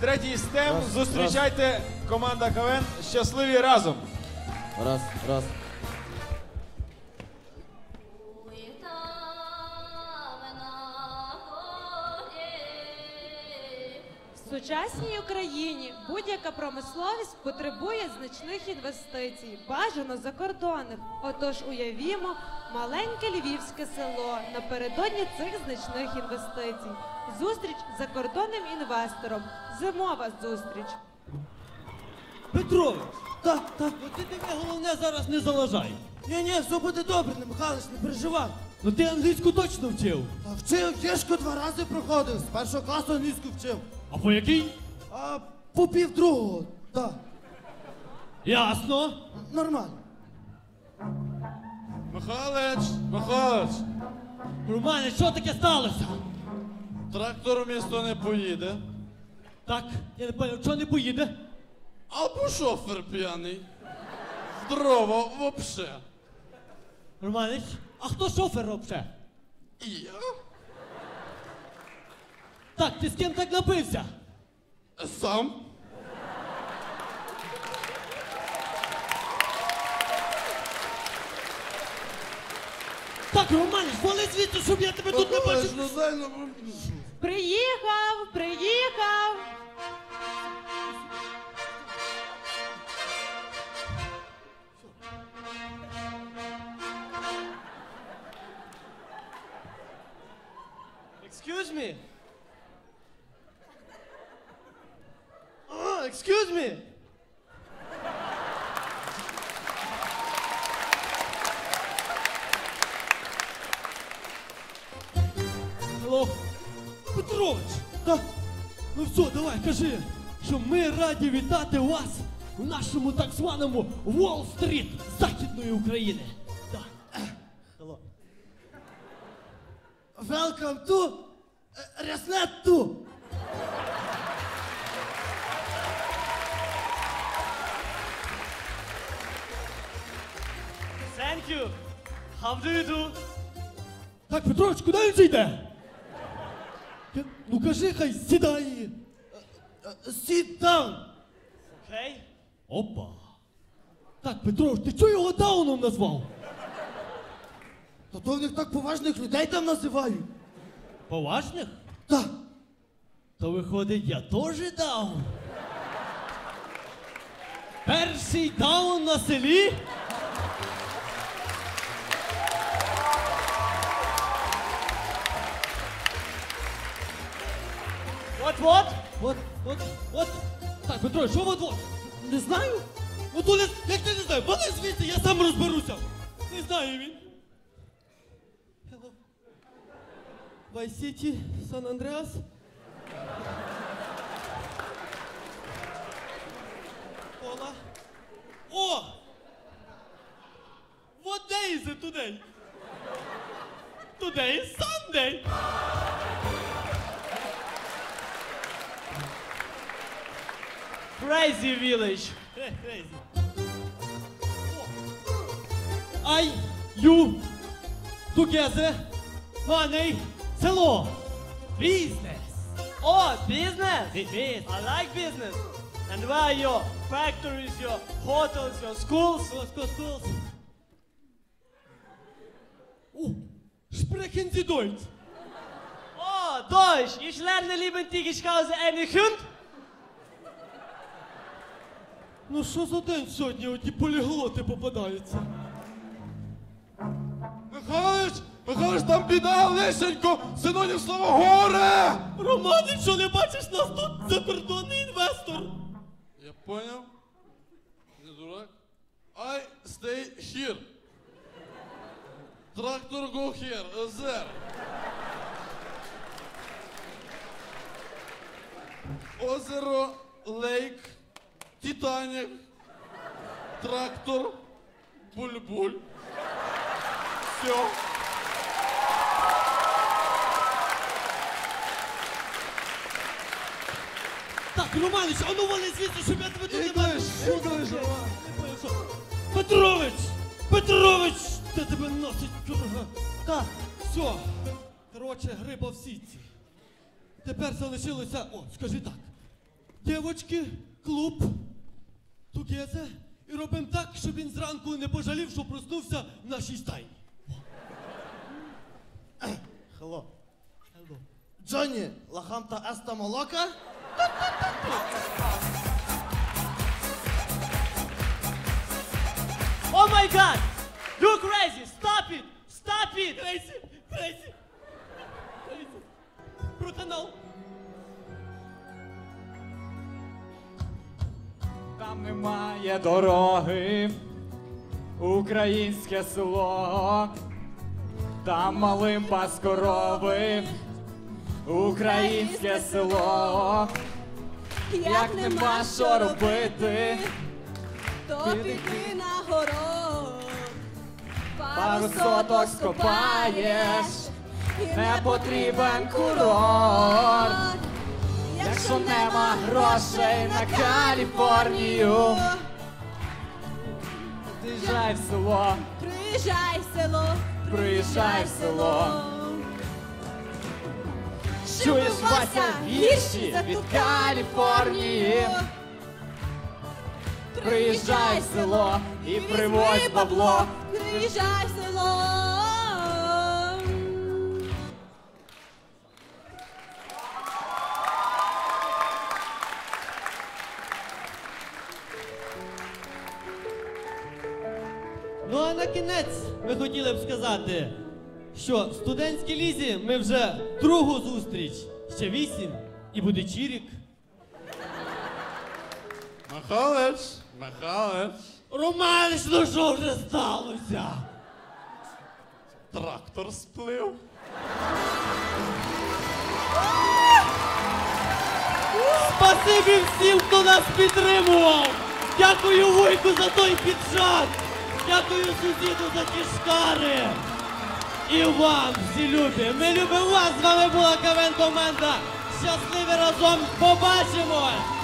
третій стем. Раз, Зустрічайте команда КВН щасливі разом. Раз, раз. В сучасній Україні будь-яка промисловість потребує значних інвестицій, бажано закордонних. Отож уявімо маленьке львівське село напередодні цих значних інвестицій. Зустріч з закордонним інвестором. Зимова зустріч. Петрович! Так, так. Ну ти тобі головне зараз не заважай. Ні, ні, все буде добре, не Михайлович, не переживай. Ну ти англійську точно вчив. А вчив тяжко два рази проходив, з першого класу англійську вчив. А по який? А по пів другого, так, Ясно. нормально. Михайлович, Михайлович, Романе, що таке сталося? трактор в місто не поїде. Так, я не поняв, що не поїде? Або шофер п'яний. Здорово, вообще. Романич, а хто шофер вообще? І я? Так, ти з ким так напився? Сам? Так, Романич, вали звідси, щоб я тебе тут не бачив. ну дай ну... Приїхав, приїхав. Excuse me. Так, ну все, давай, кажи, що ми раді вітати вас у нашому так званому Уолл-стріт Західної України. Алло. welcome to е, Рясне. Thank you. How do you do? Так, Петрович, куди він зайде? Ну кажи, хай сідає. Sit down. Окей. Опа. Так, Петрович, ти чого його дауном назвав? Та то в них так поважних людей там називають. Поважних? Так, То виходить, я теж даун. Перший даун на селі? От, от, от, от, от. Так, Петро, що от, от? не знаю. То не, як ти не знаєш, вони звідси, я сам розберуся. Не знаю він. Hello. Vice City, San Andreas. Ола. О! What day is it today? Today is Sunday. Crazy Village. Crazy. Are you together? Honey, hello. Business. Oh, business. Business. I like business. And where are your factories, your hotels, your schools? Schools, school, schools. Uh, oh, sprechen Sie Deutsch? Oh, Deutsch. Ich lerne lieben Tigischkause einen Hund. Ну що за день сьогодні оті поліглоти попадаються? Михайлович, Михайлович, там біда, лишенько, синонім слова горе! Роман, що не бачиш нас тут закордонний інвестор? Я понял. Не дурак. I stay here. Трактор go here, there. Озеро, лейк, Титанік, трактор, буль-буль. Все. Так, Романич, а ну вали звідси, щоб я тебе тут не бачив. Петрович! Петрович! Де тебе носить? Ага. Так, все. Коротше, гриба в сітці. Тепер залишилося. О, скажи так. дівочки, клуб, тугезе. І робимо так, щоб він зранку не пожалів, що проснувся в нашій стайні. Хелло. Джонні, лахамта еста молока? Oh my god! You're crazy! Stop it! Stop it! Крейсі, крейсі, крейсі. Про канал. Там немає дороги, українське село, там малим пас корови, українське село, як нема що робити, то піди на город. пару соток скопаєш, не потрібен курорт. Якщо нема грошей на Каліфорнію, приїжджай в село, Приїжджай в село, приїжджай в село. Чуєш, Вася, вірші від Каліфорнії. Приїжджай в село і привозь бабло. Приїжджай в село. Ну а на кінець ми хотіли б сказати, що в студентській лізі ми вже другу зустріч. Ще вісім і буде чірік. Михайлович, Михайлович, Романич, ну що вже сталося? трактор сплив. Спасибі всім, хто нас підтримував! Дякую Вуйку за той піджак! Дякую сусіду за ті шкари! І вам, всі любі! Ми любимо вас! З вами була КВН команда! Щасливі разом! Побачимось!